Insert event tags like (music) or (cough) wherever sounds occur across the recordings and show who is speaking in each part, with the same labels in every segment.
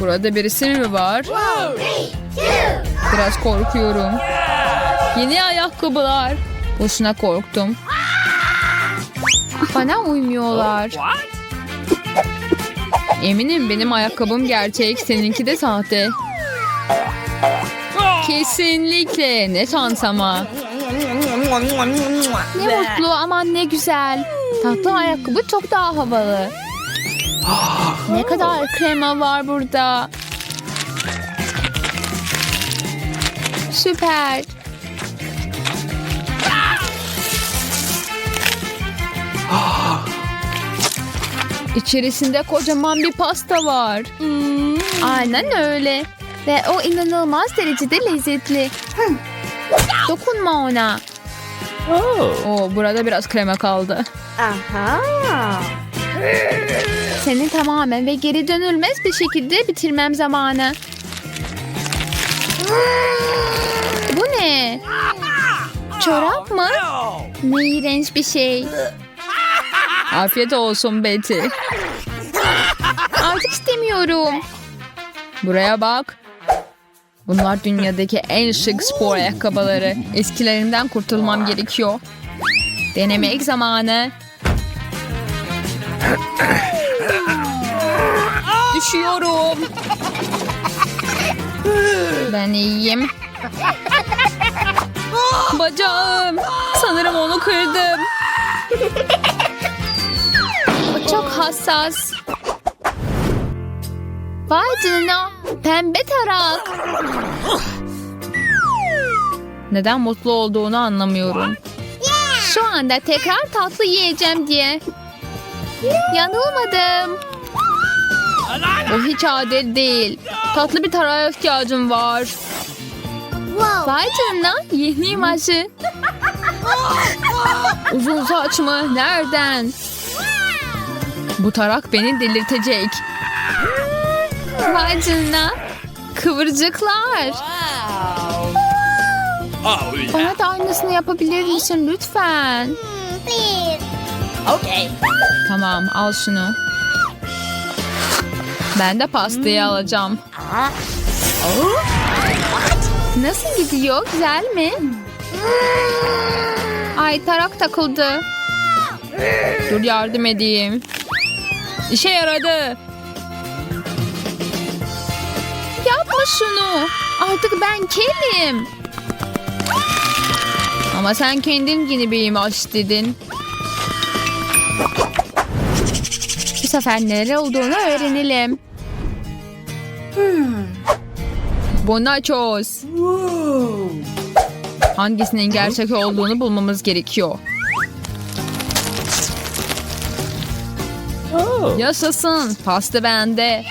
Speaker 1: Burada birisi mi var? Biraz korkuyorum. Yeni ayakkabılar. Boşuna korktum. Bana uymuyorlar. Eminim benim ayakkabım gerçek, seninki de sahte. Kesinlikle. Ne şansama. Ne mutlu aman ne güzel. Tatlı ayakkabı çok daha havalı. Ne kadar krema var burada. Süper. İçerisinde kocaman bir pasta var. Aynen öyle. Ve o inanılmaz derecede lezzetli. Dokunma ona. Oo, burada biraz krema kaldı.
Speaker 2: Aha.
Speaker 1: Seni tamamen ve geri dönülmez bir şekilde bitirmem zamanı. Bu ne? Çorap mı? Ne iğrenç bir şey. Afiyet olsun Betty. Artık istemiyorum. Buraya bak. Bunlar dünyadaki en şık spor ayakkabıları. Eskilerinden kurtulmam gerekiyor. Denemek zamanı. Düşüyorum. Ben iyiyim. Bacağım. Sanırım onu kırdım. O çok hassas. Vay canına. Pembe tarak. Neden mutlu olduğunu anlamıyorum. Şu anda tekrar tatlı yiyeceğim diye. Yanılmadım. Bu hiç adil değil. Tatlı bir tarağa ihtiyacım var. Vay canına yeni imajı. Uzun saç mı? Nereden? Bu tarak beni delirtecek. Vay canına. Kıvırcıklar. Bana da aynısını yapabilir misin lütfen?
Speaker 2: Okay.
Speaker 1: Tamam al şunu. Ben de pastayı alacağım. Nasıl gidiyor? Güzel mi? Ay tarak takıldı. Dur yardım edeyim. İşe yaradı. Yapma şunu. Artık ben kelim. Ama sen kendin yeni bir imaj dedin. Bu sefer neler olduğunu öğrenelim. Bu nachos. Hangisinin gerçek olduğunu bulmamız gerekiyor. Yaşasın. Pasta bende.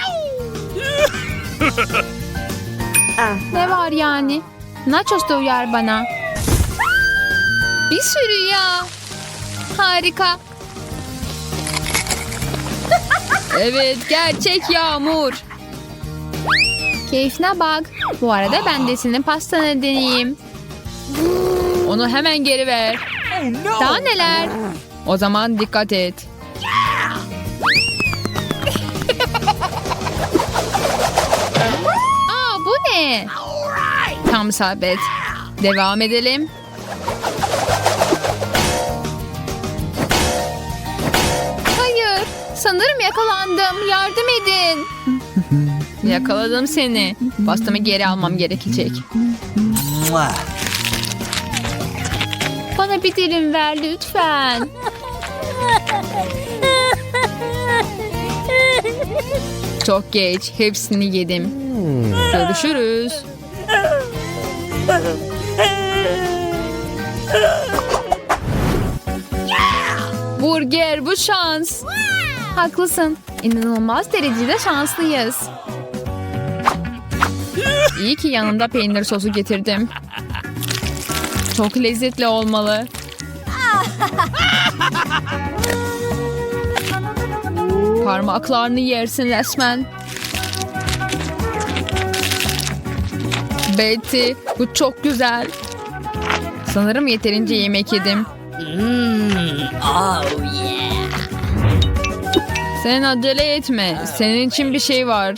Speaker 1: Ne var yani? Nachos da uyar bana. Bir sürü ya. Harika. Evet gerçek yağmur. Keyfine bak. Bu arada ben de senin pastanı deneyeyim. Onu hemen geri ver. Daha neler? O zaman dikkat et. (laughs) Aa bu ne? Tam sabit. Devam edelim. Yakalandım. Yardım edin. Yakaladım seni. Pastamı geri almam gerekecek. Bana bir dilim ver lütfen. Çok geç. Hepsini yedim. Görüşürüz. Burger bu şans. Haklısın. İnanılmaz derecede şanslıyız. İyi ki yanında peynir sosu getirdim. Çok lezzetli olmalı. Parmaklarını yersin resmen. Betty, bu çok güzel. Sanırım yeterince yemek yedim.
Speaker 2: Oh yeah.
Speaker 1: Sen acele etme. Senin için bir şey var.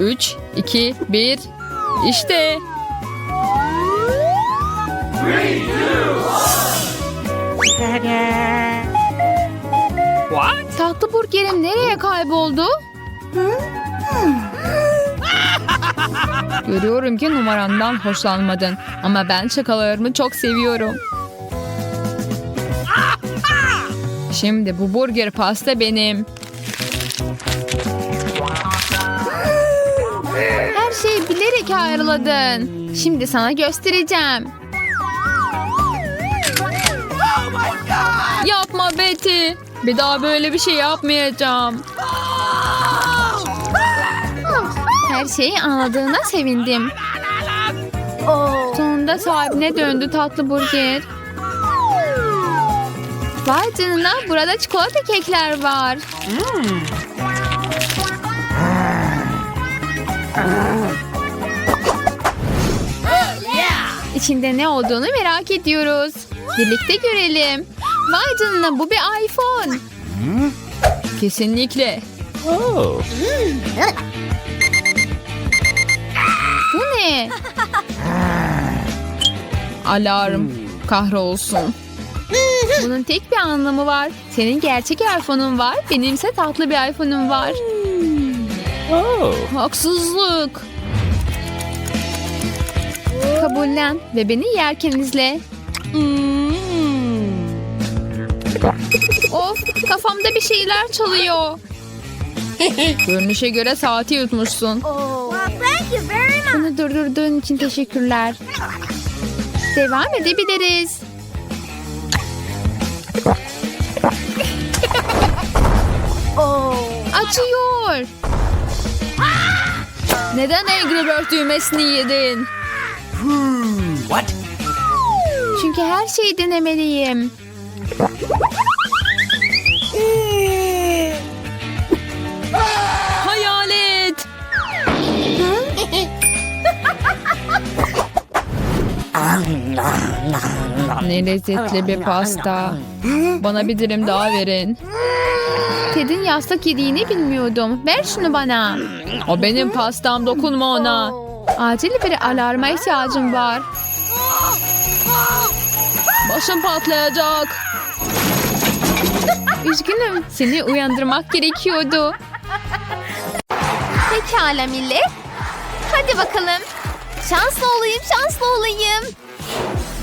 Speaker 1: 3, 2, 1. İşte. Tatlı burgerim nereye kayboldu? (laughs) Görüyorum ki numarandan hoşlanmadın. Ama ben şakalarımı çok seviyorum. Şimdi bu burger pasta benim. Her şeyi bilerek ayarladın. Şimdi sana göstereceğim. Yapma Betty. Bir daha böyle bir şey yapmayacağım. Her şeyi anladığına sevindim. Sonunda sahibine döndü tatlı burger. Vay canına burada çikolata kekler var. İçinde ne olduğunu merak ediyoruz. Birlikte görelim. Vay canına bu bir iPhone. Kesinlikle. Bu ne? Alarm. Kahrolsun. Bunun tek bir anlamı var. Senin gerçek iPhone'un var. Benimse tatlı bir iPhone'um var. Haksızlık. Kabullen ve beni yerken izle. Of kafamda bir şeyler çalıyor. (laughs) Görünüşe göre saati yutmuşsun. Bunu durdurduğun için teşekkürler. Devam edebiliriz. Açıyor. Neden Angry Bird düğmesini yedin?
Speaker 3: What?
Speaker 1: Çünkü her şeyi denemeliyim. Ne lezzetli bir pasta. Bana bir dilim daha verin. Ted'in yastık yediğini bilmiyordum. Ver şunu bana. O benim pastam dokunma ona. Acil bir alarma ihtiyacım var. Başım patlayacak. Üzgünüm. Seni uyandırmak gerekiyordu.
Speaker 4: Pekala millet. Hadi bakalım. Şanslı olayım, şanslı olayım.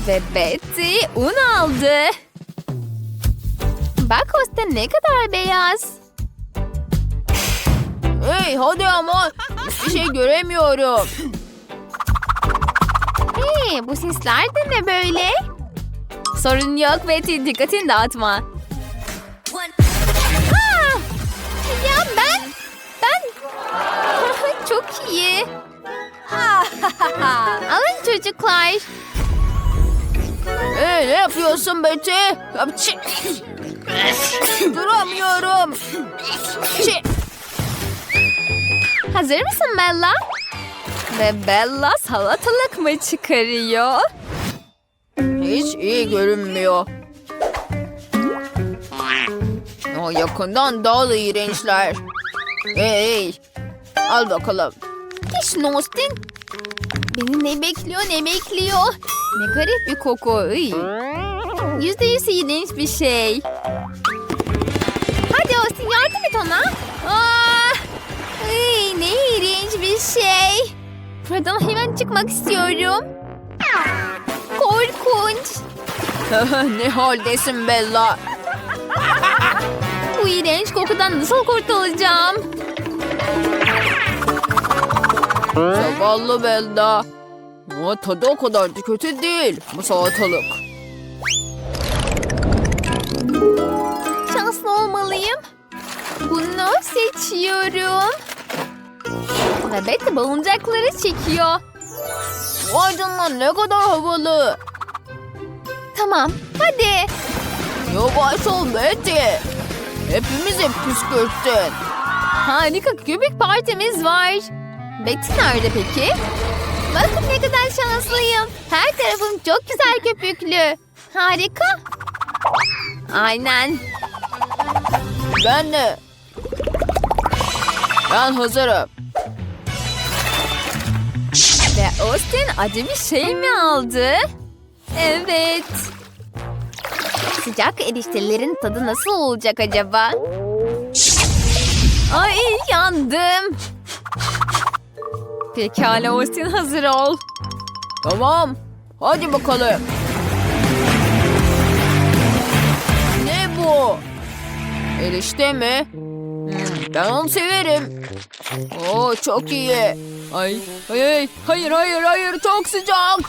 Speaker 4: Ve Betty un aldı. Bak Hosta ne kadar beyaz.
Speaker 2: Hey hadi ama. Hiçbir şey göremiyorum.
Speaker 4: Hey, bu sesler de ne böyle? Sorun yok Betty, dikkatini dağıtma. Aa! Ya ben, ben... (laughs) Çok iyi. (laughs) Alın çocuklar.
Speaker 2: Hey ne yapıyorsun Betty? Hapçı. Duramıyorum. Çi.
Speaker 4: Hazır mısın Bella? Ve Bella salatalık mı çıkarıyor?
Speaker 2: Hiç iyi görünmüyor. O yakından daha da iğrençler. Hey. Al bakalım.
Speaker 4: Diş Nostin. Beni ne bekliyor ne bekliyor? Ne garip bir koku. Yüzde yüz iğrenç bir şey. Hadi Austin yardım et ona. Aa, iy, ne iğrenç bir şey. Buradan hemen çıkmak istiyorum. Korkunç.
Speaker 2: ne haldesin Bella?
Speaker 4: Bu iğrenç kokudan nasıl kurtulacağım?
Speaker 2: Zavallı Bella. Ama tadı o kadar da kötü değil. Bu salatalık.
Speaker 4: Şanslı olmalıyım. Bunu seçiyorum. Betty balıncakları çekiyor.
Speaker 2: Vay canına ne kadar havalı.
Speaker 4: Tamam, hadi.
Speaker 2: Yavaş ol Betty. Hepimizi püskürttün.
Speaker 4: Harika köpük partimiz var. Betty nerede peki? Bakın ne kadar şanslıyım. Her tarafım çok güzel köpüklü. Harika. Aynen.
Speaker 2: Ben de. Ben hazırım.
Speaker 1: Ve Austin acı bir şey mi aldı? Evet. Sıcak eriştelerin tadı nasıl olacak acaba? Ay yandım. Pekala Austin hazır ol.
Speaker 2: Tamam. Hadi bakalım. Ne bu? Erişte mi? Ben onu severim. Oo çok iyi. Ay, ay, ay. Hayır, hayır, hayır. Çok sıcak.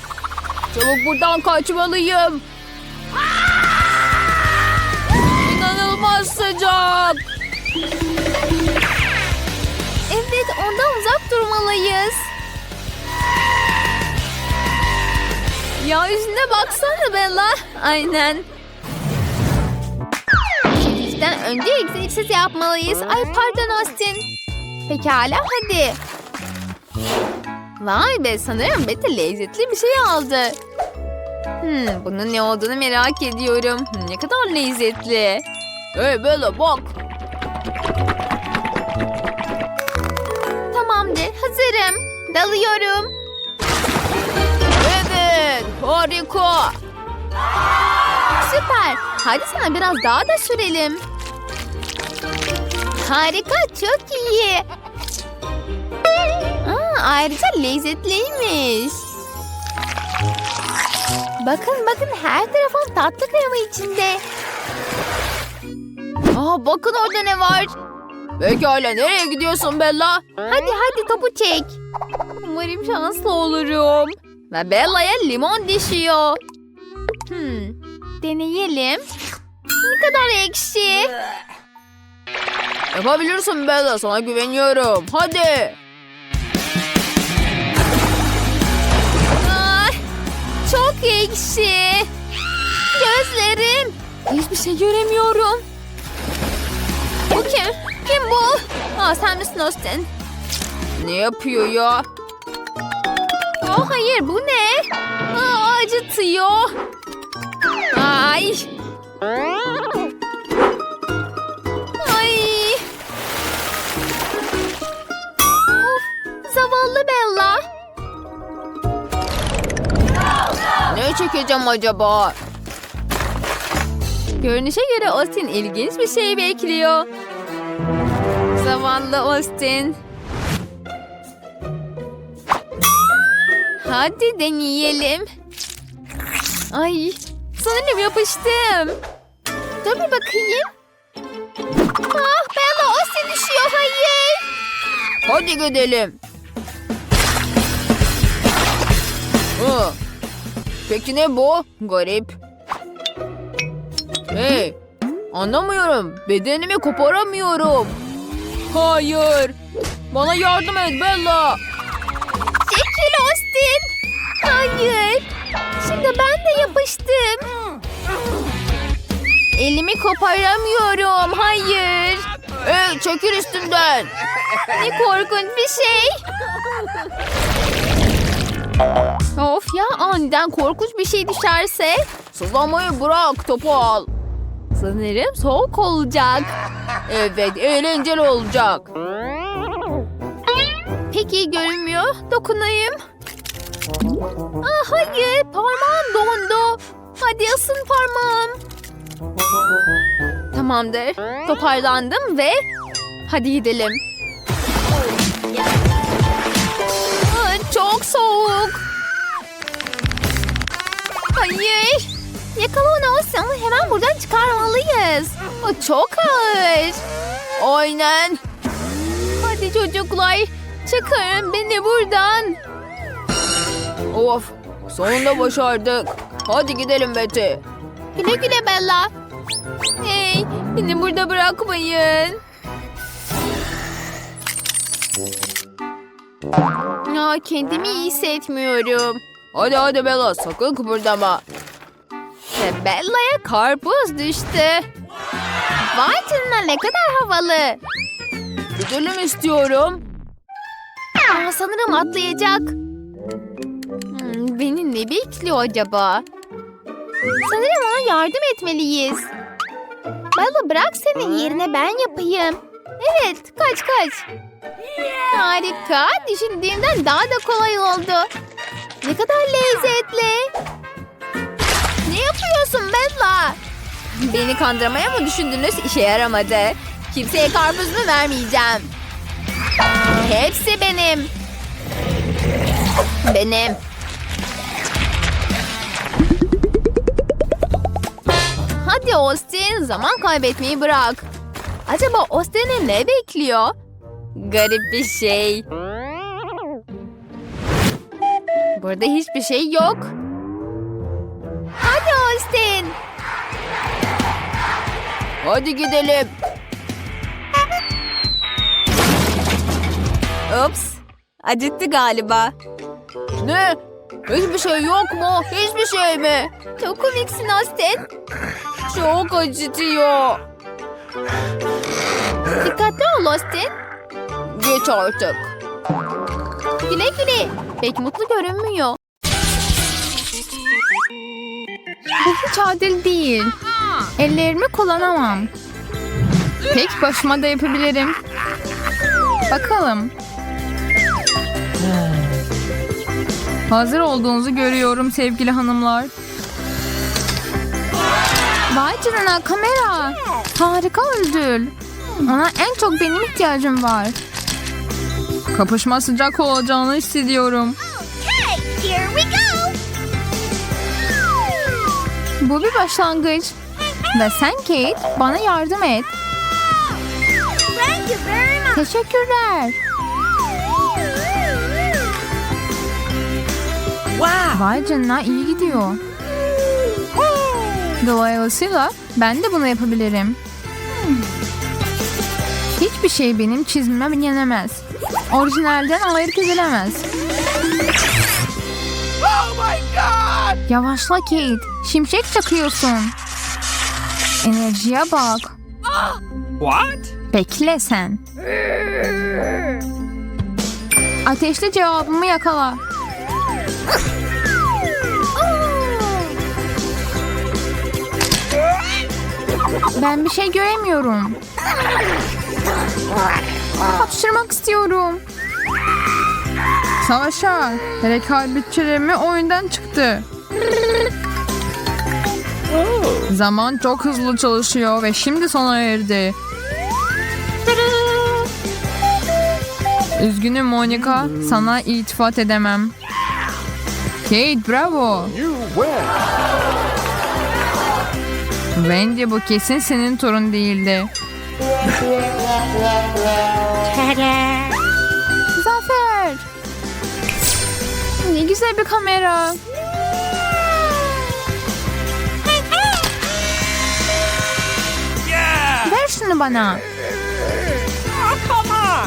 Speaker 2: Çabuk buradan kaçmalıyım. İnanılmaz sıcak.
Speaker 1: Evet ondan uzak durmalıyız. Ya yüzüne baksana Bella. Aynen. Çekişten önce egzersiz yapmalıyız. Ay pardon Austin. Pekala hadi. Vay be sanırım Betty lezzetli bir şey aldı. Hmm, bunun ne olduğunu merak ediyorum. Hmm, Ne kadar lezzetli.
Speaker 2: Hey Bella bak.
Speaker 1: Hazırım. Dalıyorum.
Speaker 2: Evet, harika.
Speaker 1: Süper. Hadi sana biraz daha da sürelim. Harika, çok iyi. Aa, ayrıca lezzetliymiş. Bakın bakın her tarafın tatlı krema içinde. Aa, bakın orada ne var.
Speaker 2: Pekala nereye gidiyorsun Bella?
Speaker 1: Hadi hadi topu çek. Umarım şanslı olurum. Ve Bella'ya limon düşüyor. Hmm, deneyelim. Ne kadar ekşi.
Speaker 2: Yapabilirsin Bella sana güveniyorum. Hadi.
Speaker 1: Ay, çok ekşi. Gözlerim. Hiçbir şey göremiyorum. Bu kim? Kim bu? Aa, sen misin Austin?
Speaker 2: Ne yapıyor ya?
Speaker 1: Oh hayır bu ne? Aa, acıtıyor. Ay. Ay. Of, zavallı Bella.
Speaker 2: Ne çekeceğim acaba?
Speaker 1: Görünüşe göre Austin ilginç bir şey bekliyor. Zavallı Austin. Hadi deneyelim. Ay, sanırım yapıştım. Dur bir bakayım. Ah, Bella Austin düşüyor. Hayır.
Speaker 2: Hadi gidelim. Hı. Peki ne bu? Garip. Hey, anlamıyorum. Bedenimi koparamıyorum. Hayır. Bana yardım et Bella.
Speaker 1: Çekil Austin. Hayır. Şimdi ben de yapıştım. Elimi koparamıyorum. Hayır.
Speaker 2: Hey, çekil üstümden.
Speaker 1: Ne korkunç bir şey. Of ya aniden korkunç bir şey düşerse.
Speaker 2: Sızlanmayı bırak, topu al.
Speaker 1: Sanırım soğuk olacak.
Speaker 2: Evet, eğlenceli olacak.
Speaker 1: Pek iyi görünmüyor. Dokunayım. Ah hayır parmağım dondu. Hadi ısın parmağım. Tamamdır. Toparlandım ve hadi gidelim. Ah, çok soğuk. Hayır. Yakala onu Asya. Hemen buradan çıkarmalıyız. O çok ağır.
Speaker 2: Aynen.
Speaker 1: Hadi çocuklar. Çıkarın beni buradan.
Speaker 2: Of, sonunda başardık. Hadi gidelim Betty.
Speaker 1: Güle güle Bella. Hey, beni burada bırakmayın. Ya kendimi iyi hissetmiyorum.
Speaker 2: Hadi hadi Bella, sakın kıpırdama.
Speaker 1: Ve Bella'ya karpuz düştü. Vay canına ne kadar havalı.
Speaker 2: Gidelim istiyorum.
Speaker 1: Aa, sanırım atlayacak. Hmm, beni ne bekliyor acaba? Sanırım ona yardım etmeliyiz.
Speaker 4: Bella bırak seni yerine ben yapayım. Evet kaç kaç. Harika. Düşündüğümden daha da kolay oldu. Ne kadar lezzetli. Yapıyorsun Bella? Beni kandırmaya mı düşündünüz? İşe yaramadı. Kimseye karpuzumu vermeyeceğim. Hepsi benim. Benim. Hadi Austin zaman kaybetmeyi bırak. Acaba Austin'i ne bekliyor? Garip bir şey. Burada hiçbir şey yok. Hadi
Speaker 2: Hadi gidelim.
Speaker 4: Ups. Acıttı galiba.
Speaker 2: Ne? Hiçbir şey yok mu? Hiçbir şey mi?
Speaker 4: Çok komiksin Austin.
Speaker 2: Çok acıtıyor.
Speaker 4: Dikkatli ol Austin.
Speaker 2: Geç artık.
Speaker 4: Güle güle. Pek mutlu görünmüyor.
Speaker 1: Bu hiç adil değil. Ellerimi kullanamam. Tek başıma da yapabilirim. Bakalım. Hazır olduğunuzu görüyorum sevgili hanımlar. Vay canına kamera. Harika ödül. Ona en çok benim ihtiyacım var. Kapışma sıcak olacağını hissediyorum.
Speaker 4: Here we go.
Speaker 1: Bu bir başlangıç. Ve sen Kate bana yardım et. Teşekkürler.
Speaker 3: Wow.
Speaker 1: Vay canına iyi gidiyor. Dolayısıyla ben de bunu yapabilirim. Hiçbir şey benim çizmeme yenemez. Orijinalden ayırt edilemez. Yavaşla Kate. Şimşek çakıyorsun. Enerjiye bak.
Speaker 3: What?
Speaker 1: Bekle sen. Ateşli cevabımı yakala. Ben bir şey göremiyorum. Hapşırmak istiyorum. Savaşa, rekabetçilerimi oyundan çıktı. Zaman çok hızlı çalışıyor ve şimdi sona erdi. Üzgünüm Monica, sana itifat edemem. Kate bravo. Wendy bu kesin senin torun değildi. (laughs) Zafer. Ne güzel bir kamera. Şunu bana.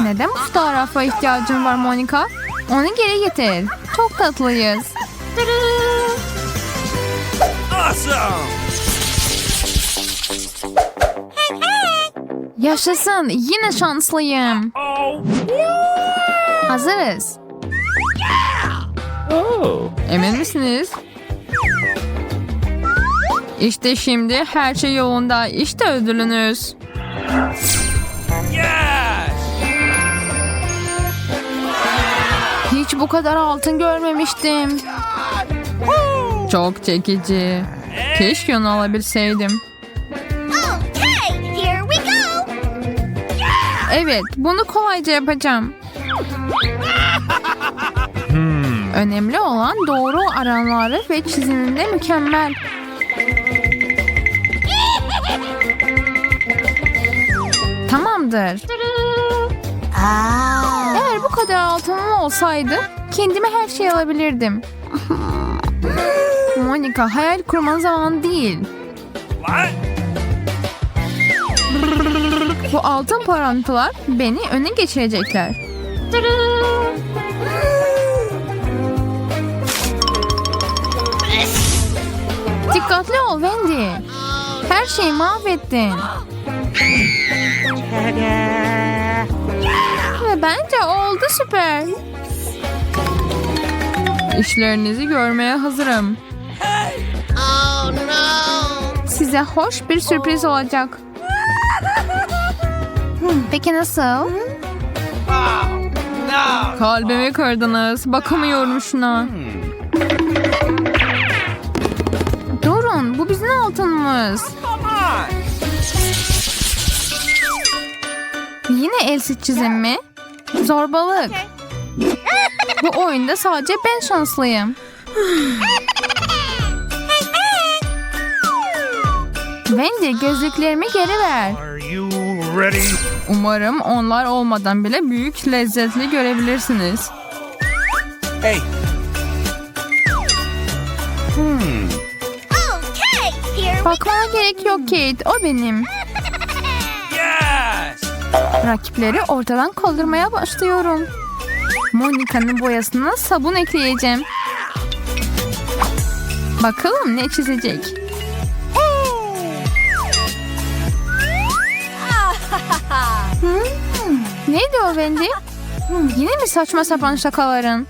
Speaker 1: Neden bu fotoğrafa ihtiyacın var Monica? Onu geri getir. Çok tatlıyız. Yaşasın. Yine şanslıyım.
Speaker 3: Oh!
Speaker 1: Hazırız.
Speaker 3: Oh!
Speaker 1: Emin misiniz? İşte şimdi her şey yolunda. İşte ödülünüz. Hiç bu kadar altın görmemiştim. Çok çekici. Keşke onu alabilseydim. Evet, bunu kolayca yapacağım. (laughs) Önemli olan doğru aranları ve çiziminde mükemmel. Tamamdır. Eğer bu kadar altınım olsaydı kendime her şeyi alabilirdim. (laughs) Monica hayal kurmanın zamanı değil.
Speaker 3: What?
Speaker 1: Bu altın parıltılar beni öne geçirecekler. Dikkatli ol Wendy. Her şeyi mahvettin. Ve bence oldu süper. İşlerinizi görmeye hazırım. Size hoş bir sürpriz olacak. Peki nasıl?
Speaker 3: Kalbimi kırdınız. Bakamıyorum şuna.
Speaker 1: Durun bu bizim altınımız. Yine elsiz çizim mi? Zorbalık. (laughs) Bu oyunda sadece ben şanslıyım. Wendy gözlüklerimi geri ver.
Speaker 3: Umarım onlar olmadan bile büyük lezzetli görebilirsiniz.
Speaker 4: Hey.
Speaker 1: Bakmana gerek yok Kate. O benim. Rakipleri ortadan kaldırmaya başlıyorum. Monika'nın boyasına sabun ekleyeceğim. Bakalım ne çizecek. Hmm, Neydi o Wendy? Hmm, Yine mi saçma sapan şakaların?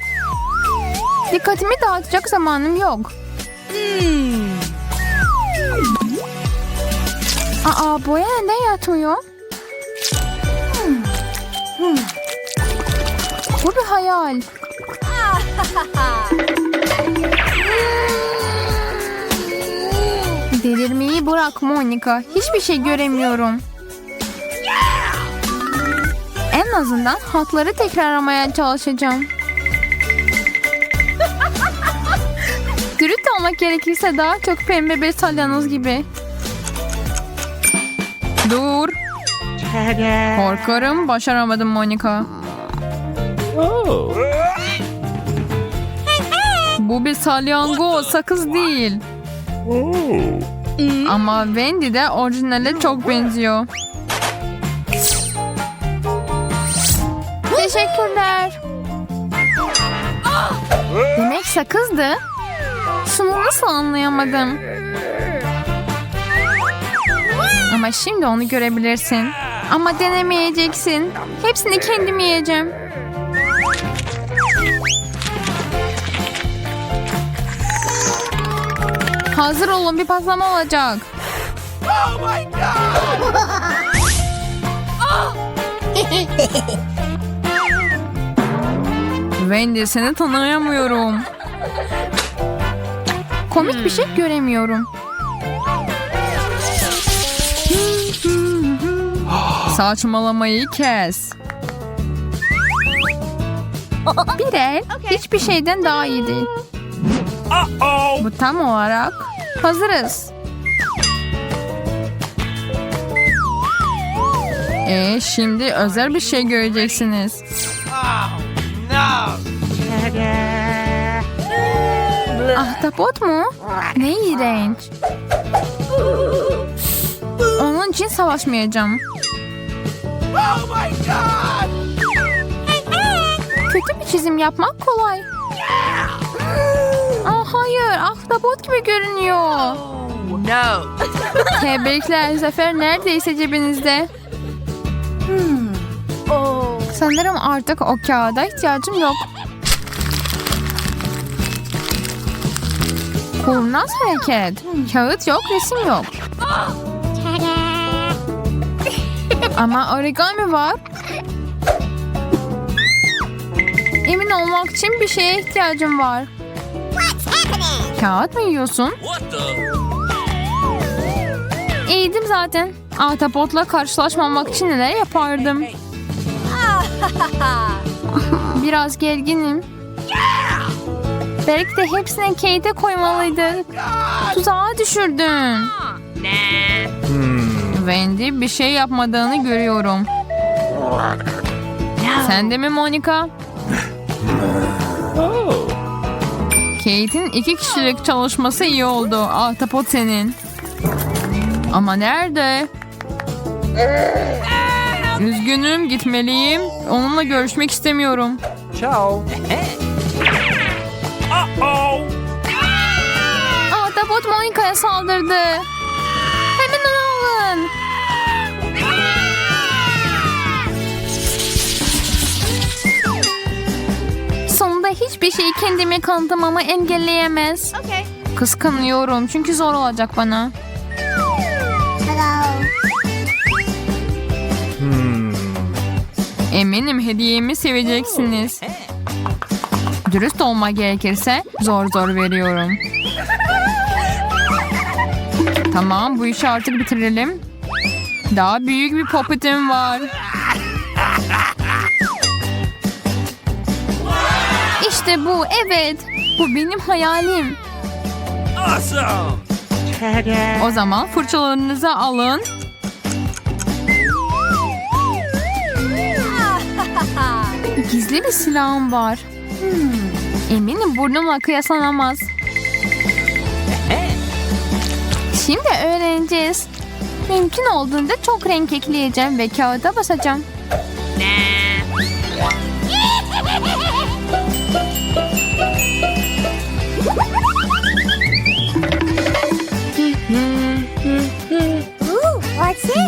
Speaker 1: Dikkatimi dağıtacak zamanım yok. Aa boya neden yatmıyor? Bu bir hayal. Delirmeyi bırak Monica. Hiçbir şey göremiyorum. En azından hatları tekrarlamaya çalışacağım. Dürüst olmak gerekirse daha çok pembe bir salyanız gibi.
Speaker 3: Dur. Korkarım başaramadım Monica. Bu bir salyangoz, sakız değil. Ama Wendy de orijinale çok benziyor.
Speaker 1: Teşekkürler. Demek sakızdı. Şunu nasıl anlayamadım? Ama şimdi onu görebilirsin. Ama denemeyeceksin. Hepsini kendim yiyeceğim.
Speaker 3: Hazır olun bir patlama olacak.
Speaker 4: Oh my god. (laughs)
Speaker 3: Wendy seni tanıyamıyorum.
Speaker 1: Komik bir şey göremiyorum.
Speaker 3: Saçmalamayı kes.
Speaker 1: Bir el hiçbir şeyden daha iyi değil. Bu tam olarak hazırız.
Speaker 3: E şimdi özel bir şey göreceksiniz.
Speaker 1: Ahtapot mu? Ne iğrenç. Onun için savaşmayacağım.
Speaker 4: Oh my god.
Speaker 1: Kötü bir çizim yapmak kolay. Aa, hayır, ahtapot gibi görünüyor.
Speaker 2: No. (laughs)
Speaker 3: Tebrikler zafer neredeyse cebinizde.
Speaker 1: Sanırım artık o kağıda ihtiyacım yok. Kurnaz hareket. Kağıt yok, resim yok. Ama origami var. Emin olmak için bir şeye ihtiyacım var. Kağıt mı yiyorsun? İyiydim zaten. Ahtapotla karşılaşmamak için neler yapardım. (laughs) Biraz gerginim. Belki de hepsini Kate'e koymalıydın. Tuzağa düşürdün.
Speaker 3: Wendy bir şey yapmadığını görüyorum. Sen de mi Monica? Kate'in iki kişilik çalışması iyi oldu. Ahtapot senin. Ama nerede? Üzgünüm gitmeliyim. Onunla görüşmek istemiyorum.
Speaker 4: Ciao.
Speaker 1: Ahtapot Monica'ya saldırdı. Hiçbir şeyi kendime kanıtlamamı engelleyemez. Kıskanıyorum çünkü zor olacak bana.
Speaker 4: Hmm.
Speaker 1: Eminim hediyemi seveceksiniz. Dürüst olmak gerekirse zor zor veriyorum. Tamam bu işi artık bitirelim. Daha büyük bir popetim var. İşte bu evet. Bu benim hayalim.
Speaker 3: Awesome. (laughs)
Speaker 1: O zaman fırçalarınızı alın. (laughs) Gizli bir silahım var. Hmm, Eminim burnumla kıyaslanamaz. Şimdi öğreneceğiz. Mümkün olduğunda çok renk ekleyeceğim ve kağıda basacağım.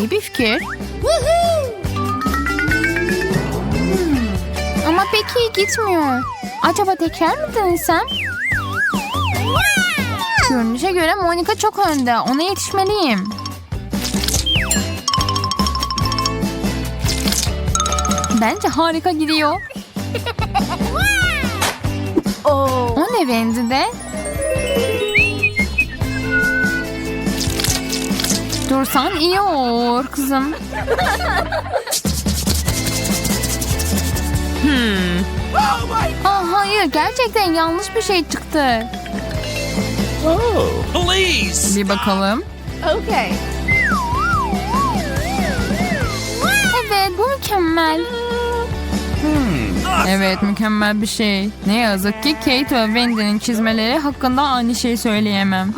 Speaker 1: İyi bir fikir. Hmm, Ama pek iyi gitmiyor. Acaba tekrar mı denesem? Görünüşe göre Monica çok önde. Ona yetişmeliyim. Bence harika gidiyor. (laughs) O ne bendi de? Dursan iyi olur kızım. Hmm. Ah hayır gerçekten yanlış bir şey çıktı.
Speaker 3: Please.
Speaker 1: Bir bakalım.
Speaker 4: Okay.
Speaker 1: Evet bu mükemmel.
Speaker 3: Hmm.
Speaker 1: Evet mükemmel bir şey. Ne yazık ki Kate ve Wendy'nin çizmeleri hakkında aynı şeyi söyleyemem.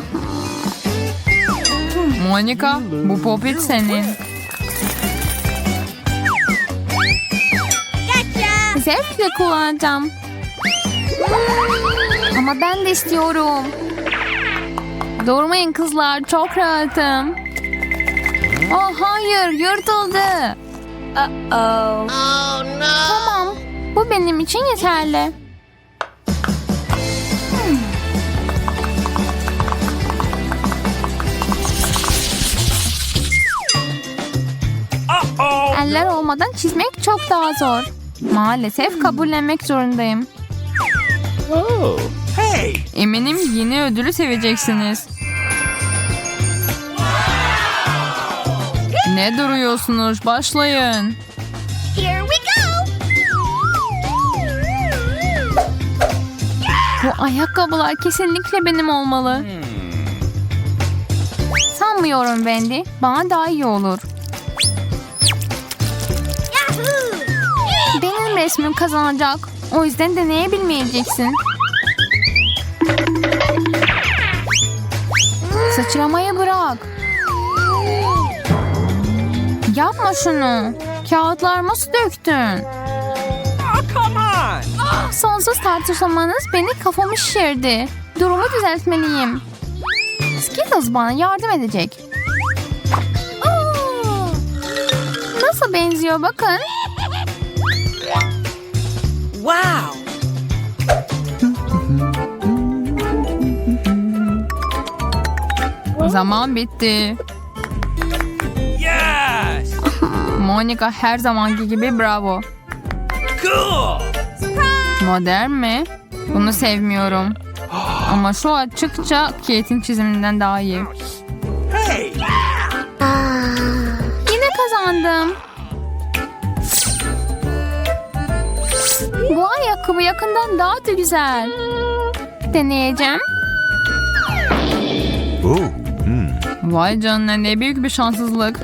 Speaker 1: Monica bu popit senin. Zevkle kullanacağım. Ama ben de istiyorum. Durmayın kızlar çok rahatım. Oh hayır yırtıldı.
Speaker 4: Oh.
Speaker 1: Tamam. Bu benim için yeterli. Eller olmadan çizmek çok daha zor. Maalesef kabullenmek zorundayım.
Speaker 3: Oh. Hey.
Speaker 1: Eminim yeni ödülü seveceksiniz. Ne duruyorsunuz? Başlayın.
Speaker 4: Here we go.
Speaker 1: Bu ayakkabılar kesinlikle benim olmalı. Sanmıyorum Wendy. Bana daha iyi olur. Resmim kazanacak. O yüzden deneyebilmeyeceksin. Sıçramayı bırak. Yapma şunu. Kağıtlarımı su döktün.
Speaker 3: Come on.
Speaker 1: Sonsuz tartışmanız beni kafamı şişirdi. Durumu düzeltmeliyim. Skittles bana yardım edecek. Nasıl benziyor bakın.
Speaker 3: Wow. (laughs)
Speaker 1: Zaman bitti.
Speaker 3: Yes. (laughs)
Speaker 1: Monica her zamanki gibi bravo.
Speaker 3: Cool.
Speaker 1: Modern mi? Bunu sevmiyorum. Ama şu açıkça Kate'in çiziminden daha iyi.
Speaker 3: Hey.
Speaker 1: Yine kazandım. Bu ayakkabı yakından daha da güzel. Deneyeceğim. Vay canına ne büyük bir şanssızlık.